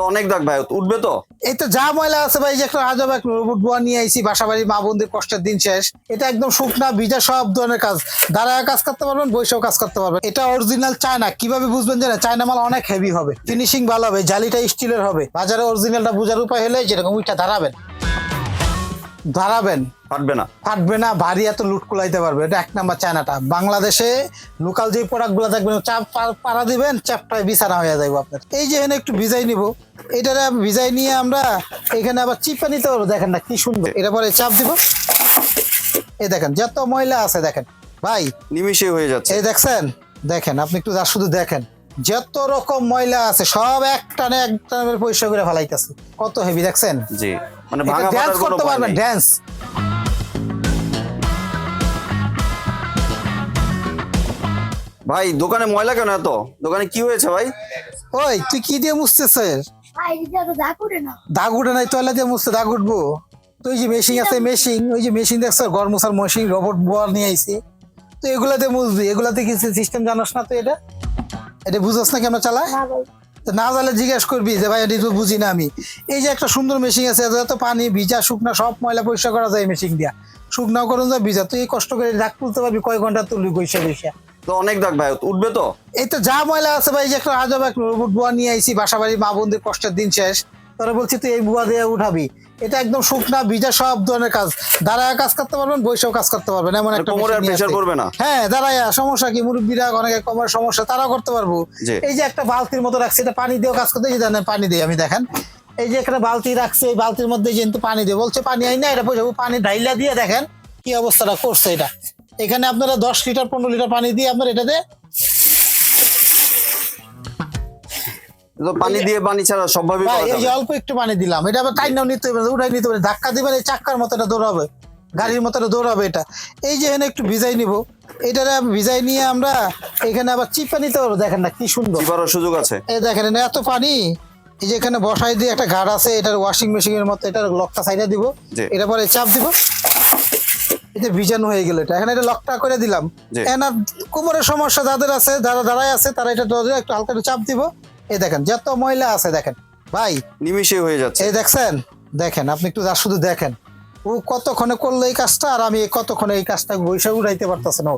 অনেক দাগ ভাই, উঠবে তো? এই তো যা ময়লা আছে ভাই যে একটা আজব এক রোবট বোয়া নিয়ে আইছি বাসা বাড়ি মা বন্ধুর কষ্টের দিন শেষ। এটা একদম শুকনা ভিজা সব ধরনের কাজ। দাঁড়ায় কাজ করতে পারবেন বৈশাও কাজ করতে পারবেন। এটা অরিজিনাল চায়না। কীভাবে বুঝবেন জানেন? চায়না মাল অনেক হেভি হবে। ফিনিশিং ভালো হবে, জালিটা স্টিলের হবে। বাজারে অরিজিনালটা বোঝার উপায় হলে যেরকম উইটা দাঁড়াবেন। দাঁড়াবেন। ফাটবে না। ফাটবে না ভারী এত লুট কুলাইতে পারবে। এটা এক নাম্বার চায়নাটা। বাংলাদেশে লোকাল যে প্রোডাক্টগুলো দেখবেন চাপ পাড়া দিবেন চাপটায় বিছানা হয়ে যাবে আপনার। এই যে এখানে একটু ভিজাই নিব। এটা ভিজাই নিয়ে আমরা এখানে আবার চিপা নিতে পারব। দেখেন না কি সুন্দর। এটা পরে চাপ দিব। এই দেখেন যত ময়লা আছে দেখেন। ভাই নিমিশে হয়ে যাচ্ছে। এই দেখছেন? দেখেন আপনি একটু যা শুধু দেখেন। যত রকম ময়লা আছে সব এক টানে এক টানে পরিষ্কার করে ফেলাইতেছে। কত হেভি দেখছেন? জি। মানে ভাঙা ড্যান্স করতে নেই। ড্যান্স ভাই দোকানে ময়লা কেন এত? দোকানে কি হয়েছে ভাই? ওই তুই কি দিয়ে মুছতেছিস? দাগ উঠে না। দাগ উঠে নাই তয়লা দিয়ে মুছতে দাগ উঠবো? তো ওই যে মেশিন আছে মেশিন ওই যে মেশিন দেখছ ঘর মোছার মেশিন রোবট বল নিয়ে আইছি। তো এগুলাতে মুছবি এগুলাতে কি সিস্টেম জানাস না তো এটা? এটা বুঝোস না কেন চালায়? না জানলে জিজ্ঞেস করবি যে ভাই এটা তো বুঝি না আমি। এই যে একটা সুন্দর মেশিন আছে তো পানি ভিজা শুকনা সব ময়লা পরিষ্কার করা যায় মেশিন দিয়া। শুকনাও করুন যা ভিজা। তুই কষ্ট করে ডাক তুলতে পারবি কয় ঘণ্টা তুলবি বৈশা বৈশা তো অনেক দাগ ভাই উঠবে তো? এই তো যা ময়লা আছে ভাই যে একটা আজব এক রোবট বুয়া নিয়ে আইছি বাসা বাড়ি মা বোনদের কষ্টের দিন শেষ। তোরা বলছি তুই এই বুয়া দিয়ে উঠাবি। এটা একদম শুকনা ভিজা সব ধরনের কাজ। দাঁড়ায় কাজ করতে পারবেন বৈশাও কাজ করতে পারবেন এমন একটা কোমরে প্রেসার পড়বে না? হ্যাঁ দাঁড়ায় সমস্যা কি? মুরব্বীরা অনেকে কোমরের সমস্যা তারাও করতে পারব। এই যে একটা বালতির মতো রাখছে এটা পানি দিয়েও কাজ করতে এই যে পানি দিই আমি দেখেন। এই যে একটা বালতি রাখছে এই বালতির মধ্যে কিন্তু পানি দিয়ে বলছে পানি আই না এটা পয়সা পানি ঢাইলা দিয়ে দেখেন কি অবস্থাটা করছে এটা। এখানে আপনারা দশ লিটার পনেরো লিটার পানি দিয়ে আপনার এটাতে পানি দিয়ে পানি ছাড়া সবভাবে এই যে অল্প একটু পানি দিলাম এটা আবার টাইনাও নিতে হবে উঠাই নিতে না। ধাক্কা দিবেন এই চাক্কার মতো এটা দৌড়াবে গাড়ির মতো এটা দৌড়াবে এটা এই যে এখানে একটু ভিজাই নিব এটা ভিজাই নিয়ে আমরা এখানে আবার চিপা নিতে পারব দেখেন না কি সুন্দর চিপারও সুযোগ আছে এই দেখেন এখানে এত পানি এই যে এখানে বসাই দিয়ে একটা ঘাট আছে এটার ওয়াশিং মেশিনের মতো এটার লকটা সাইডে দিব। এটা পরে চাপ দিব এটা ভিজানো হয়ে গেল এটা এখানে এটা লকটা করে দিলাম। এনার কোমরের সমস্যা যাদের আছে যারা দাঁড়ায় আছে তারা এটা একটু হালকা একটু চাপ দিব এই দেখেন যত ময়লা আছে দেখেন ভাই। নিমিশে হয়ে যাচ্ছে। এই দেখছেন? দেখেন আপনি একটু যা শুধু দেখেন। ও কতক্ষণে করল এই কাজটা আর আমি কতক্ষণে এই কাজটা বৈশাখ উড়াইতে পারতেছে না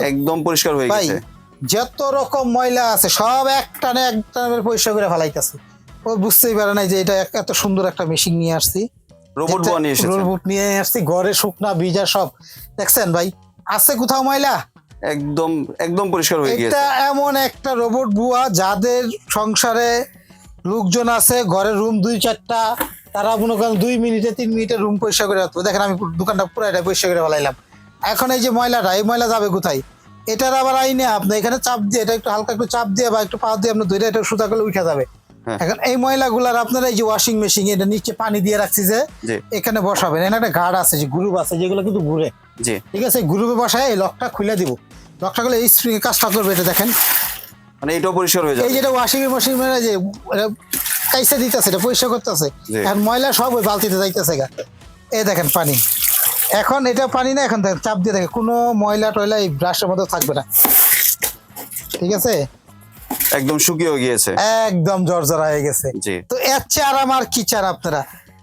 একদম পরিষ্কার হয়ে গেছে। যত রকম ময়লা আছে সব এক টানে এক টানে পরিষ্কার করে ফেলাইতেছে। ও বুঝতেই পারে নাই যে এটা এত সুন্দর একটা মেশিন নিয়ে আসছি। রোবট যেটা- বোয়া নিয়ে এসেছে। রোবট নিয়ে আসছি ঘরে শুকনা ভিজা সব। দেখছেন ভাই আছে কোথাও ময়লা? একদম একদম পরিষ্কার হয়ে গিয়েছে। এটা এমন একটা রোবট বুয়া যাদের সংসারে লোকজন আছে ঘরের রুম দুই চারটা তারা মনে করেন দুই মিনিটে তিন মিনিটে রুম পরিষ্কার করে রাখতো। দেখেন আমি দোকানটা পুরো এটা পরিষ্কার করে ফেলাইলাম। এখন এই যে ময়লাটা এই ময়লা যাবে কোথায়? এটার আবার আইনে আপনি এখানে চাপ দিয়ে এটা একটু হালকা একটু চাপ দিয়ে বা একটু পা দিয়ে আপনি ধরে এটা সুতা করলে উঠে যাবে। এখন এই ময়লাগুলার আপনারা এই যে ওয়াশিং মেশিন এটা নিচে পানি দিয়ে রাখছি যে এখানে বসাবেন। এখানে একটা গার্ড আছে যে গ্রুপ আছে যেগুলো কিন্তু ঘুরে। ঠিক আছে গ্রুপে বসায় এই লকটা খুলে দিব। লকটা খুলে এই স্প্রিং কাজটা করবে এটা দেখেন। মানে এটাও পরিষ্কার হয়ে এই যেটা ওয়াশিং মেশিন মানে যে কাইসা দিতেছে এটা পরিষ্কার করতেছে। এখন ময়লা সব ওই বালতিতে যাইতেছে গা। এই দেখেন পানি। এখন এটা পানি না এখন দেখেন চাপ দিয়ে দেখে কোনো ময়লা টয়লা এই ব্রাশের মধ্যে থাকবে না। ঠিক আছে? একদম শুকিয়ে গিয়েছে। একদম জর্জরা হয়ে গেছে। তো এর চেয়ে আরাম আর কি চান আপনারা?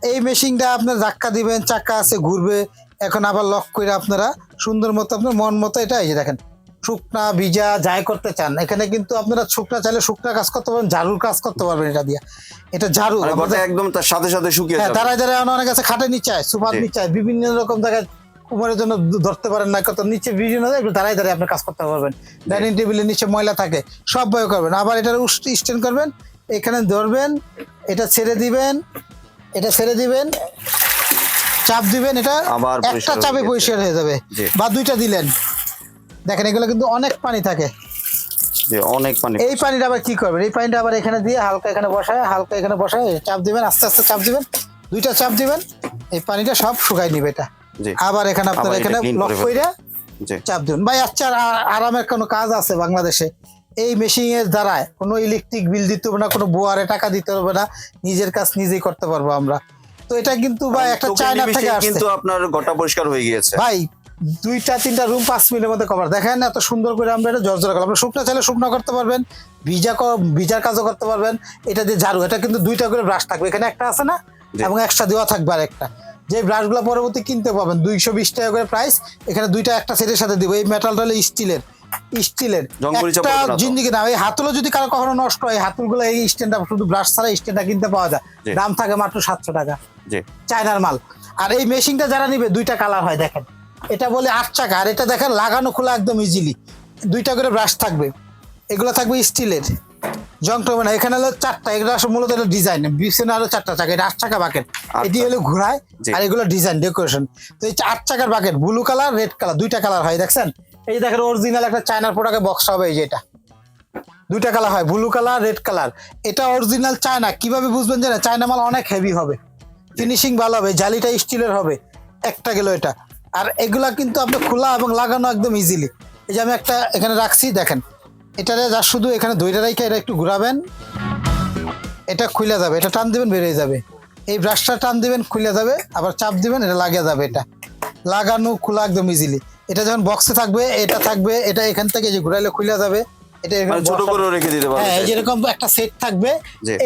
এই মেশিনটা আপনার ধাক্কা দিবেন চাকা আছে ঘুরবে এখন আবার লক করে আপনারা সুন্দর মতো আপনার মন মতো এটা এই যে দেখেন শুকনা ভিজা যাই করতে চান এখানে কিন্তু আপনারা শুকনা চাইলে শুকনা কাজ করতে পারবেন ঝাড়ুর কাজ করতে পারবেন এটা দিয়ে। এটা ঝাড়ু মানে একদম তার সাথে সাথে শুকিয়ে হ্যাঁ দাঁড়ায় দাঁড়ায় অনেক আছে খাটে নিচে সুপার জি। নিচে বিভিন্ন রকম জায়গায় কুমারের জন্য ধরতে পারেন না কত নিচে বিভিন্ন একটু দাঁড়ায় দাঁড়ায় আপনি কাজ করতে পারবেন। ডাইনিং টেবিলের নিচে ময়লা থাকে সব বয় করবেন। আবার এটা স্ট্যান্ড করবেন এখানে ধরবেন এটা ছেড়ে দিবেন এটা ছেড়ে দিবেন চাপ দিবেন এটা আবার একটা চাপে পরিষ্কার হয়ে যাবে। বা দুইটা দিলেন। দেখেন এগুলো কিন্তু অনেক পানি থাকে। অনেক পানি এই পানিটা আবার কি করবেন? এই পানিটা আবার এখানে দিয়ে হালকা এখানে বসায় হালকা এখানে বসায় চাপ দিবেন আস্তে আস্তে চাপ দিবেন দুইটা চাপ দিবেন এই পানিটা সব শুকাই নিবে এটা। আবার এখানে আপনার এখানে লক কইরা চাপ দিবেন। ভাই আচ্ছা আরামের কোনো কাজ আছে বাংলাদেশে? এই মেশিন এর দ্বারায় কোনো ইলেকট্রিক বিল দিতে হবে না কোনো বোয়ারে টাকা দিতে হবে না নিজের কাজ নিজেই করতে পারব আমরা। তো এটা কিন্তু ভাই একটা চায়না থেকে আসছে। কিন্তু আপনার গোটা পরিষ্কার হয়ে গিয়েছে। ভাই দুইটা তিনটা রুম পাঁচ মিনিটের মধ্যে কভার দেখেন এত সুন্দর করে আমরা এটা জর্জরা করলাম। শুকনো চাইলে শুকনো করতে পারবেন ভিজা ভিজার কাজও করতে পারবেন। এটা দিয়ে ঝাড়ু এটা কিন্তু দুইটা করে ব্রাশ থাকবে। এখানে একটা আছে না। এবং এক্সট্রা দেওয়া থাকবে আর একটা যে ব্রাশগুলো পরবর্তী কিনতে পাবেন দুইশো বিশ টাকা করে প্রাইস এখানে দুইটা একটা সেটের সাথে দিব। এই মেটালটা হলো স্টিলের স্টিলের একটা জিন্দিগি না এই হাতলও যদি কারও কখনো নষ্ট হয় হাতলগুলো এই স্ট্যান্ডটা শুধু ব্রাশ ছাড়া স্ট্যান্ডটা কিনতে পাওয়া যায়। দাম থাকে মাত্র সাতশো টাকা। চায়নার মাল। আর এই মেশিনটা যারা নিবে দুইটা কালার হয় দেখেন। এটা বলে আট চাকা আর এটা দেখেন লাগানো খোলা একদম ইজিলি দুইটা করে ব্রাশ থাকবে। এগুলো থাকবে স্টিলের জং টবে না এখানে হলো চারটা এগুলো আসলে মূলত এটা ডিজাইন পিছনে আরও চারটা চাকা এটা আট চাকা বাকেট এটি হলো ঘোড়ায় আর এগুলো ডিজাইন ডেকোরেশন তো এই আট চাকার bucket blue colour red colour দুইটা কালার হয় দেখছেন? এই দেখেন অরিজিনাল একটা চায়নার প্রোডাক্টের বক্স হবে এই যে এটা। দুইটা কালার হয় ব্লু কালার রেড কালার এটা অরিজিনাল চায়না কীভাবে বুঝবেন জানেন? চায়না মাল অনেক হেভি হবে। ফিনিশিং ভালো হবে জালিটা স্টিলের হবে। একটা গেল এটা। আর এগুলা কিন্তু আপনি খোলা এবং লাগানো একদম ইজিলি এই যে আমি একটা এখানে রাখছি দেখেন। এটারে যা শুধু এখানে দইটা রাইখে এটা একটু ঘুরাবেন। এটা খুলে যাবে এটা টান দিবেন বেরিয়ে যাবে। এই ব্রাশটা টান দিবেন খুলে যাবে আবার চাপ দিবেন এটা লাগিয়ে যাবে এটা। লাগানো খোলা একদম ইজিলি এটা যখন বক্সে থাকবে এটা থাকবে এটা এখান থেকে যে ঘুরাইলে খুলে যাবে এটা এখানে মানে ছোট করে রেখে দিতে পারবে হ্যাঁ যেরকম একটা সেট থাকবে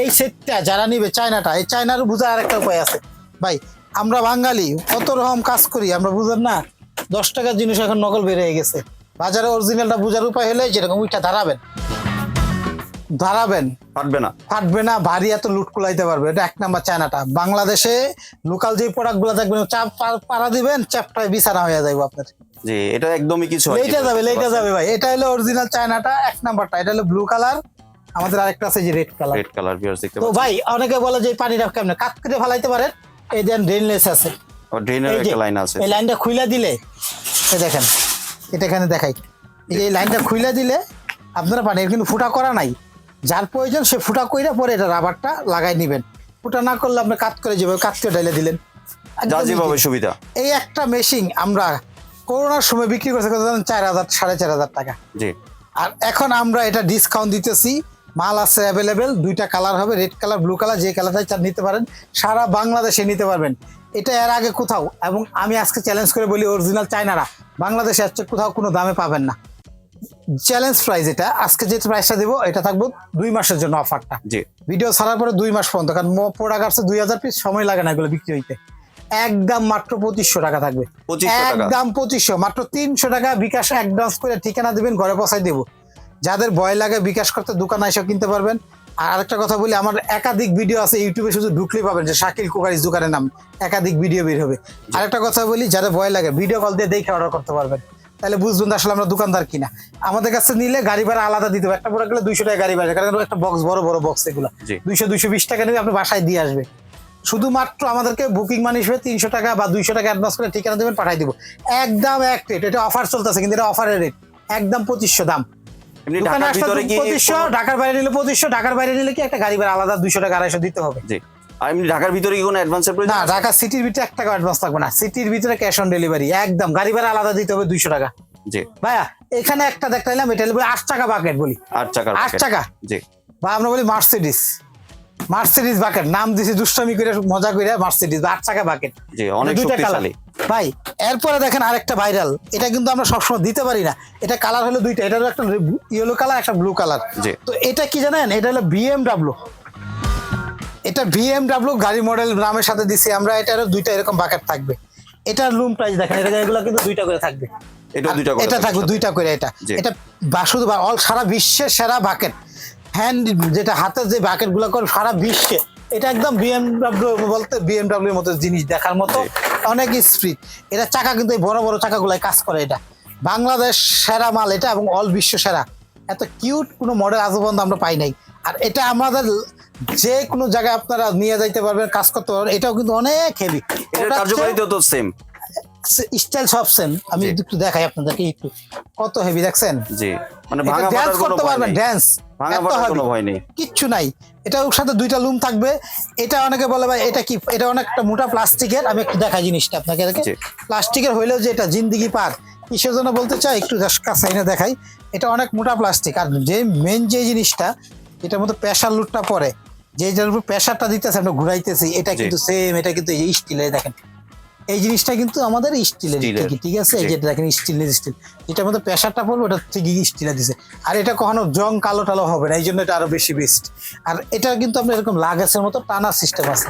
এই সেটটা যারা নিবে চায়নাটা এই চায়নার বোঝার আরেকটা উপায় আছে। ভাই আমরা বাঙালি কত রকম কাজ করি আমরা বুঝেন না দশ টাকার জিনিস এখন নকল বেড়ে গেছে। বাজারে অরিজিনালটা বোঝার উপায় হলে যেরকম ওইটা দাঁড়াবেন দাঁড়াবেন ফাটবে না। ফাটবে না ভারী এত লুট কুলাইতে পারবে। এটা এক নাম্বার চায়নাটা। বাংলাদেশে লোকাল যে প্রোডাক্টগুলো দেখবেন চাপ পাড়া দিবেন বিছানা হয়ে যাবে আপনার। জি এটা একদমই কিছু যাবে যাবে ভাই। এটা হলো অরিজিনাল চায়নাটা এক নাম্বারটা। এটা হলো ব্লু কালার আমাদের আরেকটা আছে যে red colour red colour viewers দেখতে তো ভাই অনেকে বলে যে পানিটা কেমনে? কাট করে ফেলাইতে পারেন। এই দেন ড্রেনলেস আছে। ড্রেনের এই একটা লাইন আছে। এই লাইনটা খুইলা দিলে এই দেখেন। এটা এখানে দেখাই। এই লাইনটা খুইলা দিলে আপনারা পানি কিন্তু ফুটা করা নাই। যার প্রয়োজন সে ফুটা কইরা পরে এটা রাবারটা লাগাই নিবেন। ফুটা না করলে আপনি কাত করে যাবে কাট করে ঢাইলে দিলেন। যেভাবে সুবিধা। এই একটা মেশিন আমরা করোনার সময় বিক্রি করতে কত জানেন? চার হাজার সাড়ে চার হাজার টাকা। জি। আর এখন আমরা এটা ডিসকাউন্ট দিতেছি। মাল আছে অ্যাভেলেবেল দুইটা কালার হবে রেড কালার ব্লু কালার যে কালারটাই চান নিতে পারেন। সারা বাংলাদেশে নিতে পারবেন। এটা এর আগে কোথাও এবং আমি আজকে চ্যালেঞ্জ করে বলি অরিজিনাল চায়নারা। বাংলাদেশে হচ্ছে কোথাও কোনো দামে পাবেন না। চ্যালেঞ্জ প্রাইস এটা আজকে যে প্রাইসটা দেবো এটা থাকব দুই মাসের জন্য অফারটা জি। ভিডিও ছাড়ার পরে দুই মাস পর্যন্ত কারণ প্রোডাক্ট আসছে দুই হাজার পিস সময় লাগে না এগুলো বিক্রি হইতে। একদম মাত্র পঁচিশশো টাকা থাকবে। একদম পঁচিশশো মাত্র তিনশো টাকা বিকাশ অ্যাডভান্স করে ঠিকানা দিবেন ঘরে পৌঁছাই দেবো। যাদের ভয় লাগে বিকাশ করতে দোকান এসে কিনতে পারবেন। আর আরেকটা কথা বলি আমার একাধিক ভিডিও আছে ইউটিউবে শুধু ঢুকলেই পাবেন যে শাকিল কুকারিজ দোকানের নাম। একাধিক ভিডিও বের হবে। আরেকটা কথা বলি যাদের ভয় লাগে ভিডিও কল দিয়ে দেখে অর্ডার করতে পারবেন। তাহলে বুঝবেন আসলে আমরা দোকানদার কিনা। আমাদের কাছে নিলে গাড়ি ভাড়া আলাদা দিতে হবে। একটা প্রোডাক্ট গেলে দুইশো টাকা গাড়ি ভাড়া কারণ একটা বক্স বড় বড় বক্স এগুলো। দুইশো দুইশো বিশ টাকা নেবে আপনি বাসায় দিয়ে আসবে। শুধুমাত্র আমাদেরকে বুকিং মানি হিসেবে তিনশো টাকা বা দুইশো টাকা অ্যাডভান্স করে ঠিকানা দেবেন পাঠাই দিব। একদম এক রেট এটা অফার চলতেছে কিন্তু এটা অফারের রেট একদম পঁচিশশো দাম। এমনি ঢাকার ভিতরে কি পঁচিশশো কোনো- ঢাকার বাইরে নিলে 2500 ঢাকার বাইরে নিলে কি একটা গাড়ি ভাড়া আলাদা দুইশো টাকা আড়াইশো দিতে হবে? জি। আর এমনি ঢাকার ভিতরে কি কোনো অ্যাডভান্সের প্রয়োজন না? ঢাকা সিটির ভিতরে এক টাকা অ্যাডভান্স থাকবে না। সিটির ভিতরে ক্যাশ অন ডেলিভারি একদম। গাড়ি ভাড়া আলাদা দিতে হবে দুইশো টাকা। জি। ভাইয়া এখানে একটা দেখতে এলাম এটা হলো আট টাকা বাকেট বলি। আট টাকা আট টাকা জি। বা আমরা বলি মার্সিডিস মার্সিডিস বাকেট নাম দিছি দুষ্টামি করে মজা করে মার্সিডিস বা আট টাকা বাকেট জি অনেক শক্তিশালী। ভাই এরপরে দেখেন আরেকটা ভাইরাল এটা কিন্তু আমরা সবসময় দিতে পারি না। এটা কালার হলো দুইটা। এটা হলো একটা ইয়েলো কালার একটা ব্লু কালার। তো এটা কি জানেন? এটা হলো বিএমডাব্লিউ এটা বিএমডাব্লিউ গাড়ি মডেল নামের সাথে দিছি আমরা। এটারও দুইটা এরকম বাকেট থাকবে। এটার লুম প্রাইস দেখেন এটা এগুলো কিন্তু দুইটা করে থাকবে। আর দুইটা করে এটা থাকবে থাকবে দুইটা করে এটা। এটা শুধু বা অল সারা বিশ্বের সেরা বাকেট হ্যান্ড যেটা হাতের যে বাকেটগুলো করে সারা বিশ্বে এটা একদম বিএমডাব্লিউ বলতে বিএমডাব্লিউ মতো জিনিস দেখার মতো অনেক স্পিড এটা চাকা কিন্তু এই বড় বড় চাকাগুলাই কাজ করে এটা। বাংলাদেশ সেরা মাল এটা এবং অল বিশ্ব সেরা। এত কিউট কোনো মডেল আজ পর্যন্ত আমরা পাই নাই। আর এটা আমাদের যে কোনো জায়গায় আপনারা নিয়ে যাইতে পারবেন কাজ করতে পারবেন এটাও কিন্তু অনেক হেভি এটার কার্যকারিতা তো সেম স্টাইল সব সেম আমি একটু দেখাই আপনাদেরকে একটু। কত হেভি দেখছেন? জি। মানে ভাঙা ড্যান্স করতে পারবেন ড্যান্স ভাঙা ফাটার কোনো ভয় নেই। কিচ্ছু নাই। এটা ওর সাথে দুইটা লুম থাকবে। এটা অনেকে বলে ভাই এটা কি? এটা অনেকটা মোটা প্লাস্টিকের। আমি একটু দেখাই জিনিসটা আপনাকে প্লাস্টিকের হইলেও যে এটা জিন্দিগি পার। কিসের জন্য বলতে চাই? একটু কাছে এনে দেখাই। এটা অনেক মোটা প্লাস্টিক। আর যে মেন যে জিনিসটা এটার মধ্যে প্রেশার লুটটা পরে যে যার উপর প্রেশারটা দিতেছে আমরা ঘুরাইতেছি এটা কিন্তু সেম এটা কিন্তু এই স্টিলের দেখেন। এই জিনিসটা কিন্তু আমাদের স্টিলের। ঠিকই ঠিক আছে? এই। যেটা দেখেন স্টিলের স্টিল। যেটার মধ্যে প্রেশারটা পড়বে ওটা ঠিকই স্টিলে দিছে। আর এটা কখনো জং কালো টালো হবে না এই জন্য এটা আরও বেশি বেস্ট আর এটা কিন্তু আপনার এরকম লাগাসের মতো টানা সিস্টেম আছে।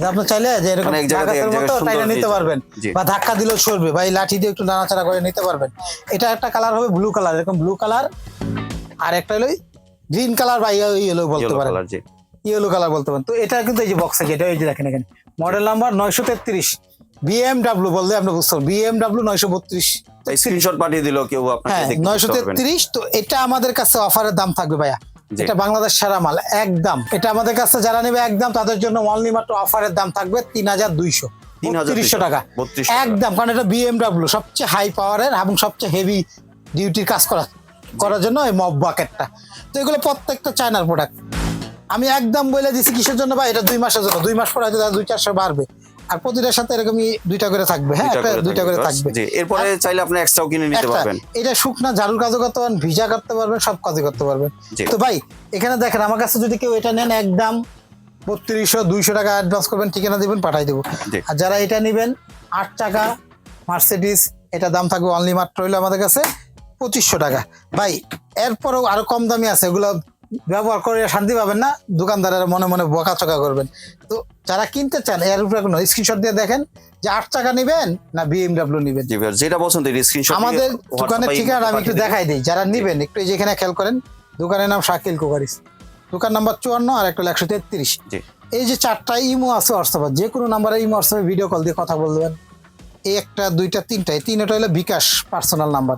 যে আপনি চাইলে যে এরকম মানে থেকে লাগাসের মতো টাইনা নিতে পারবেন বা ধাক্কা দিলেও সরবে বা এই লাঠি দিয়ে একটু নাড়াচাড়া করে নিতে পারবেন। এটা একটা কালার হবে ব্লু কালার এরকম ব্লু কালার আর একটা হলো গ্রিন কালার বা ইয়েলো বলতে পারেন। ইয়েলো কালার বলতে পারেন। তো এটা কিন্তু এই যে বক্সে যেটা এই যে দেখেন এখানে। মডেল নাম্বার নয়শো তেত্রিশ। বিএমডাব্লিউ বললে আপনি বুঝতে পারবেন বিএমডাব্লিউ নয়শো বত্রিশ। স্ক্রিনশট পাঠিয়ে দিল কেউ আপনাকে হ্যাঁ নয়শো তেত্রিশ তো এটা আমাদের কাছে অফারের দাম থাকবে ভাইয়া। এটা বাংলাদেশ সেরা মাল একদম। এটা আমাদের কাছে যারা নেবে একদম তাদের জন্য অনলি মাত্র অফারের দাম থাকবে তিন হাজার দুইশো। তিরিশশো টাকা। একদম কারণ এটা বিএমডাব্লিউ সবচেয়ে হাই পাওয়ারের এবং সবচেয়ে হেভি ডিউটির কাজ করা করার জন্য এই মব বাকেটটা তো এগুলো প্রত্যেকটা চায়নার প্রোডাক্ট আমি একদম বলে দিছি কিসের জন্য ভাই? এটা দুই মাসের জন্য। দুই মাস পরে হয়তো দুই চারশো বাড়বে। আর প্রতিটার সাথে এরকমই দুইটা করে থাকবে হ্যাঁ? একটা দুইটা করে থাকবে। জি এরপরে চাইলে আপনি এক্সট্রাও কিনে নিতে পারবেন। এটা শুকনা ঝাড়ুর কাজও করতে পারবেন ভিজা করতে পারবেন সব কাজই করতে পারবেন। তো ভাই এখানে দেখেন আমার কাছে যদি কেউ এটা নেন একদম বত্রিশশো দুইশো টাকা অ্যাডভান্স করবেন ঠিকানা দিবেন পাঠাই দেবো। আর যারা এটা নেবেন আট টাকা মার্সিডিস এটা দাম থাকবে অনলি মাত্র হইল আমাদের কাছে পঁচিশশো টাকা। ভাই এরপরেও আরও কম দামি আছে এগুলো ব্যবহার করে শান্তি পাবেন না দোকানদারের মনে মনে বকাচকা করবেন। তো যারা কিনতে চান এর উপরে কোনো স্ক্রিনশট দিয়ে দেখেন যে আট টাকা নেবেন না বিএমডাব্লিউ নেবেন। যেটা পছন্দ স্ক্রিনশট আমাদের দোকানের ঠিকানা আমি একটু দেখাই দিই যারা নিবেন একটু যেখানে খেয়াল করেন দোকানের নাম শাকিল কুকারিস। দোকান নাম্বার চুয়ান্ন আর একটা হলো একশো তেত্রিশ। এই যে চারটা ইমো আছে হোয়াটসঅ্যাপ যে কোনো নাম্বারে ইমো হোয়াটসঅ্যাপে ভিডিও কল দিয়ে কথা বলবেন। এই একটা দুইটা তিনটা এই তিনটা হলো বিকাশ পার্সোনাল নাম্বার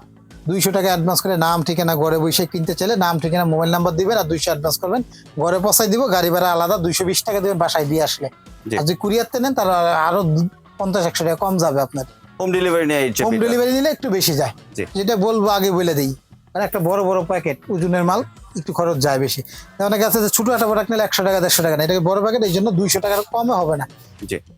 দুইশো টাকা অ্যাডভান্স করে নাম ঠিকানা ঘরে বসে কিনতে চাইলে নাম ঠিকানা মোবাইল নাম্বার দিবেন আর দুইশো অ্যাডভান্স করবেন। ঘরে পৌঁছাই দিব গাড়ি ভাড়া আলাদা দুইশো বিশ টাকা দেবেন বাসায় দিয়ে আসলে। আর যদি কুরিয়ারতে নেন তার আরও পঞ্চাশ একশো টাকা কম যাবে আপনার। হোম ডেলিভারি নিয়ে হোম ডেলিভারি নিলে একটু বেশি যায়। যেটা বলব আগে বলে দিই। কারণ একটা বড় বড় প্যাকেট ওজনের মাল। একটু খরচ যায় বেশি। অনেকে আছে যে ছোট একটা প্রোডাক্ট নিলে একশো টাকা দেড়শো টাকা না এটাকে বড় প্যাকেট এই জন্য দুইশো টাকার কমে হবে না।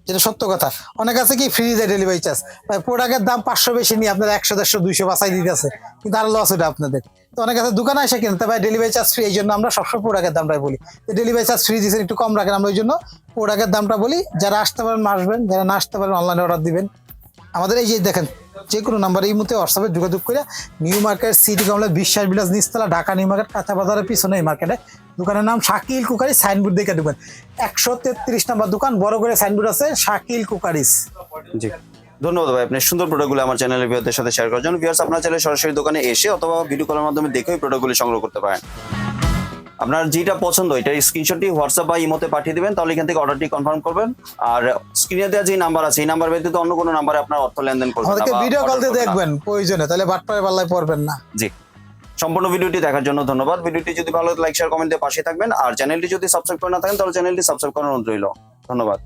যেটা সত্য কথা। অনেক আছে কি ফ্রি দেয় ডেলিভারি চার্জ ভাই প্রোডাক্টের দাম পাঁচশো বেশি নিয়ে আপনার একশো দেড়শো দুইশো বাসাই দিতে আছে কিন্তু আর লস ওটা আপনাদের। তো অনেক আছে দোকানে এসে কিনতে ভাই ডেলিভারি চার্জ ফ্রি এই জন্য আমরা সবসময় প্রোডাক্টের দামটাই বলি। ডেলিভারি চার্জ ফ্রি দিচ্ছেন একটু কম রাখেন আমরা ওই জন্য প্রোডাক্টের দামটা বলি। যারা আসতে পারেন আসবেন। যারা না আসতে পারেন অনলাইনে অর্ডার দিবেন। আমাদের এই যে দেখেন যে কোনো নাম্বারে এই মুহূর্তে হোয়াটসঅ্যাপে যোগাযোগ করে নিউ মার্কেট সিটি কমলা বিশ্বাস বিলাস নিস্তলা ঢাকা নিউ মার্কেট কাঁচা বাজারের পিছনে এই মার্কেটে দোকানের নাম শাকিল কুকারি সাইনবোর্ড দেখে দোকান একশো তেত্রিশ নাম্বার দোকান, বড় করে সাইনবোর্ড আছে শাকিল কুকারিস জি। ধন্যবাদ ভাই, আপনি সুন্দর প্রোডাক্টগুলো আমার চ্যানেলের ভিউয়ারদের সাথে শেয়ার করার জন্য। ভিউয়ার্স আপনার চাইলে সরাসরি দোকানে এসে অথবা ভিডিও কলের মাধ্যমে দেখেও প্রোডাক্টগুলি সংগ্রহ করতে পারেন। আপনার যেটা পছন্দ এটা স্ক্রিনশটটি হোয়াটসঅ্যাপ বা ইমোতে পাঠিয়ে দেবেন তাহলে এখান থেকে অর্ডারটি কনফার্ম করবেন। আর স্ক্রিনে দেওয়া যে নাম্বার আছে এই নাম্বার ব্যতীত অন্য কোনো নাম্বারে আপনার অর্থ লেনদেন করবেন আমাদেরকে ভিডিও কল দিয়ে দেখবেন প্রয়োজনে তাহলে বাটপারে পাল্লায় পড়বেন না। জি। সম্পূর্ণ ভিডিওটি দেখার জন্য ধন্যবাদ। ভিডিওটি যদি ভালো লাইক শেয়ার কমেন্টে দিয়ে পাশে থাকবেন। আর চ্যানেলটি যদি সাবস্ক্রাইব করে না থাকেন তাহলে চ্যানেলটি সাবস্ক্রাইব করার অনুরোধ রইল। ধন্যবাদ।